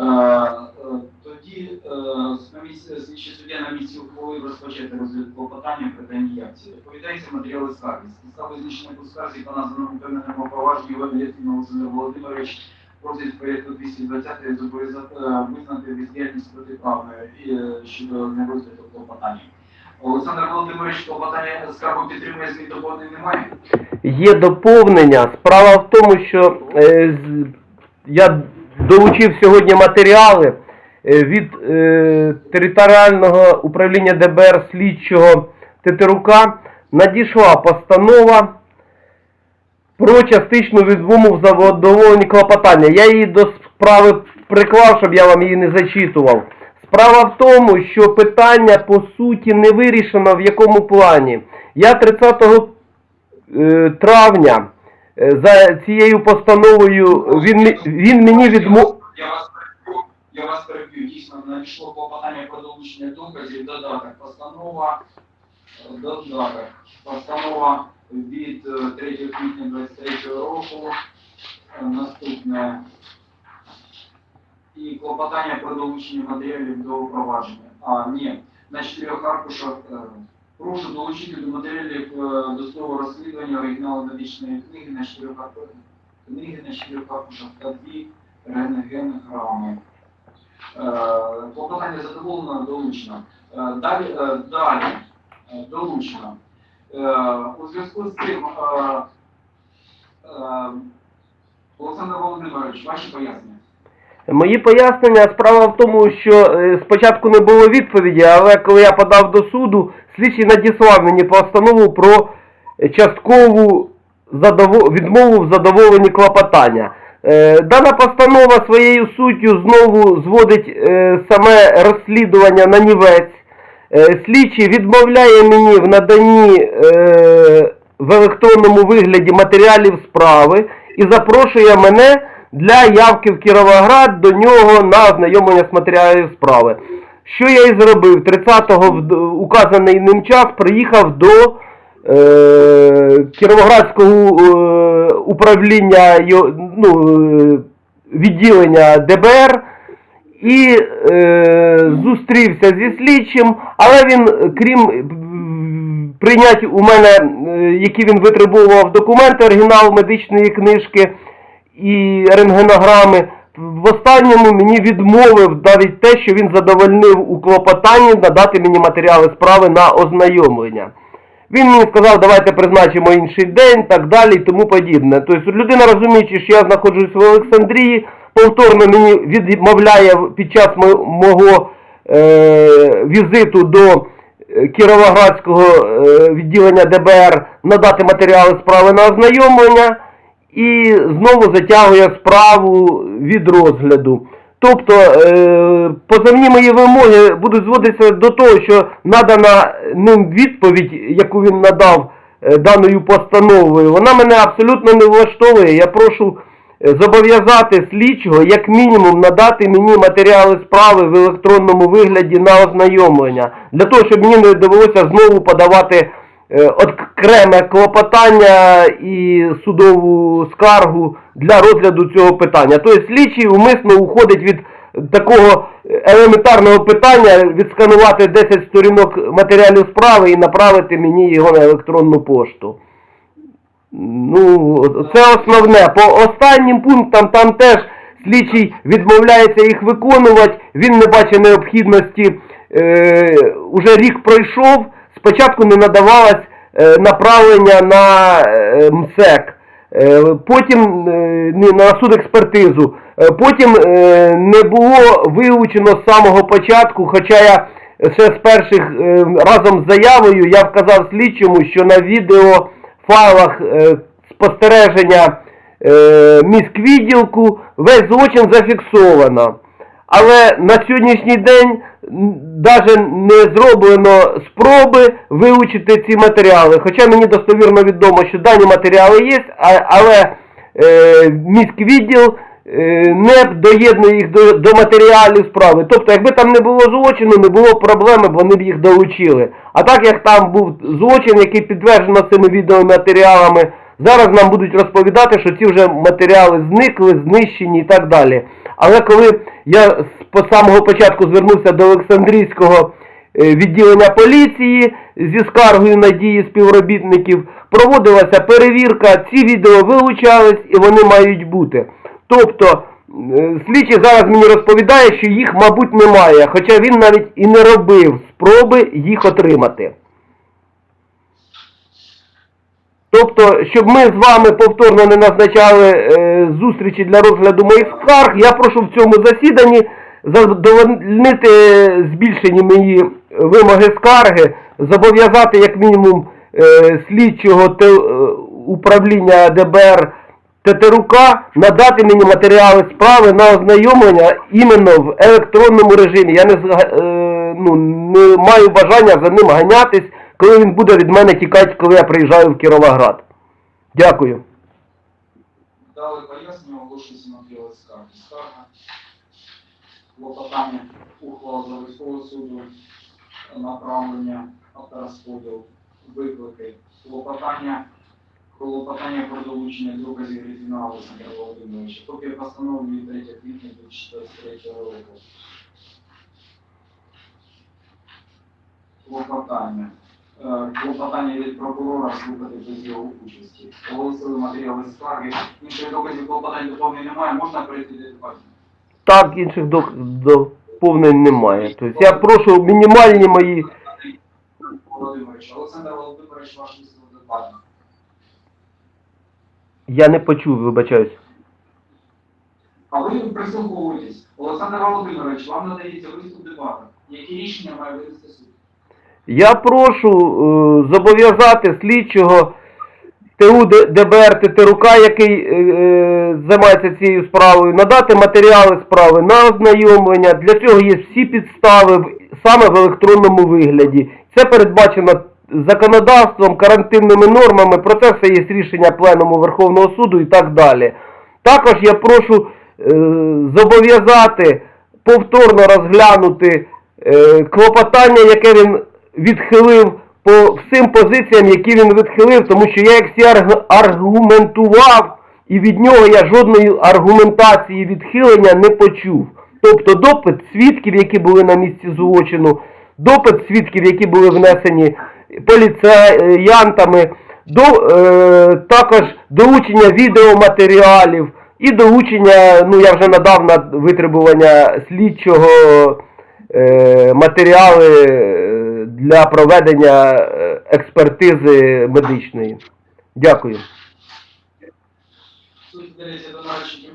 Е, Тоді е, на слідчий суддя на місці ухвалив розпочати розгляд клопотання про даній якції. Доповідається матеріали скарги. З підстав визначення по скарзі по названому кримінальному провадженню Валентин Олександр Володимирович просить порядку 220 зобов'язати е, визнати бездіяльність протиправною щодо нерозгляду клопотання. Олександр Володимирович клопотання скаргу підтримує змін доповнень немає. Є доповнення. Справа в тому, що я долучив сьогодні матеріали е, від е, територіального управління ДБР слідчого Тетерука. Надійшла постанова про частичну відмову в клопотання. Я її до справи приклав, щоб я вам її не зачитував. Справа в тому, що питання по суті не вирішено в якому плані. Я 30 е, травня за цією постановою він, він мені відмов... Я вас переб'ю, я вас переб'ю. Дійсно, надійшло клопотання про долучення доказів, додаток, постанова, е, додаток, постанова від е, 3 квітня 23 року, Е, наступне, і клопотання про долучення матеріалів до провадження. А, ні, на чотирьох аркушах е, прошу долучити до матеріалів е, досудового розслідування оригіналу медичної книги на аркушах, книги на аркушах та дві рентгенограми. Е, Клопотання задоволено, долучено. Е, Далі, далі долучено. У зв'язку з цим, Олександр Володимирович, ваші пояснення. Мої пояснення справа в тому, що е, спочатку не було відповіді, але коли я подав до суду, слідчий надіслав мені постанову про часткову відмову в задоволенні клопотання. Е, Дана постанова своєю суттю знову зводить е, саме розслідування на нівець. Слідчий відмовляє мені в наданні в електронному вигляді матеріалів справи і запрошує мене для явки в Кіровоград до нього на ознайомлення з матеріалів справи. Що я і зробив? 30-го в указаний ним час приїхав до е, Кіровоградського е, управління ну, е, відділення ДБР і е, зустрівся зі слідчим, але він, е, крім м, прийняти у мене, е, які він витребував документи, оригінал медичної книжки і рентгенограми, в останньому мені відмовив навіть те, що він задовольнив у клопотанні надати мені матеріали справи на ознайомлення. Він мені сказав, давайте призначимо інший день, так далі і тому подібне. Тобто людина, розуміючи, що я знаходжусь в Олександрії, повторно мені відмовляє під час мо- мого е, візиту до е, Кіровоградського е, відділення ДБР надати матеріали справи на ознайомлення і знову затягує справу від розгляду. Тобто е, позовні мої вимоги будуть зводитися до того, що надана ним відповідь, яку він надав е, даною постановою, вона мене абсолютно не влаштовує. Я прошу е, зобов'язати слідчого як мінімум надати мені матеріали справи в електронному вигляді на ознайомлення, для того, щоб мені не довелося знову подавати окреме клопотання і судову скаргу для розгляду цього питання. Тобто слідчий умисно уходить від такого елементарного питання відсканувати 10 сторінок матеріалів справи і направити мені його на електронну пошту. Ну, це основне. По останнім пунктам там теж слідчий відмовляється їх виконувати, він не бачить необхідності, е, уже рік пройшов, спочатку не надавалось е, направлення на е, МСЕК, е, потім на судекспертизу, е, потім не було вилучено з самого початку, хоча я ще з перших разом з заявою я вказав слідчому, що на відео файлах е, спостереження міськвідділку весь злочин зафіксовано. Але на сьогоднішній день навіть не зроблено спроби вилучити ці матеріали. Хоча мені достовірно відомо, що дані матеріали є, але е, міськвідділ е, не доєднує їх до, до матеріалів справи. Тобто, якби там не було злочину, не було проблеми, вони б їх долучили. А так як там був злочин, який підтверджено цими відеоматеріалами, зараз нам будуть розповідати, що ці вже матеріали зникли, знищені і так далі. Але коли я з самого початку звернувся до Олександрійського е, відділення поліції зі скаргою на дії співробітників, проводилася перевірка, ці відео вилучались і вони мають бути. Тобто, е, слідчий зараз мені розповідає, що їх, мабуть, немає, хоча він навіть і не робив спроби їх отримати. Тобто, щоб ми з вами повторно не назначали е, зустрічі для розгляду моїх скарг, я прошу в цьому засіданні задовольнити збільшені мої вимоги скарги, зобов'язати як мінімум е, слідчого е, управління ДБР Тетерука надати мені матеріали справи на ознайомлення іменно в електронному режимі. Я не, е, ну, не маю бажання за ним ганятись, коли він буде від мене тікати, коли я приїжджаю в Кіровоград. Дякую. Дали пояснення, оголошується матеріали скарги. Скарга, клопотання, ухвала Заводського суду, направлення, авторозподіл, виклики, клопотання, клопотання про долучення доказів Різіна Олександра Володимировича. Копія постанови від 3 квітня 2023 року. Клопотання. Е, Клопотання від прокурора слухати без його участі. Оголосили матеріали скарги. Інших доказів клопотань доповнень немає, можна перейти до дебатів? Так, інших доповнень немає. Тобто я прошу мінімальні мої. Володимирович, Олександр Володимирович, ваш дебати. Я не почув, вибачаюсь. А ви прислуховуєтесь. Олександр Володимирович, вам надається виступ дебата. Які рішення має винести суд? Я прошу е, зобов'язати слідчого ТУ ДБР Тетерука, який е, е, займається цією справою, надати матеріали справи на ознайомлення. Для цього є всі підстави саме в електронному вигляді. Це передбачено законодавством, карантинними нормами. Про це все є рішення Пленуму Верховного суду і так далі. Також я прошу е, зобов'язати повторно розглянути е, клопотання, яке він відхилив по всім позиціям, які він відхилив, тому що я як всі аргументував, і від нього я жодної аргументації відхилення не почув. Тобто допит свідків, які були на місці злочину, допит свідків, які були внесені поліціянтами, до, е, також долучення відеоматеріалів і долучення, ну я вже надав на витребування слідчого е, матеріали для проведення е, експертизи медичної. Дякую. Здається до нарадчої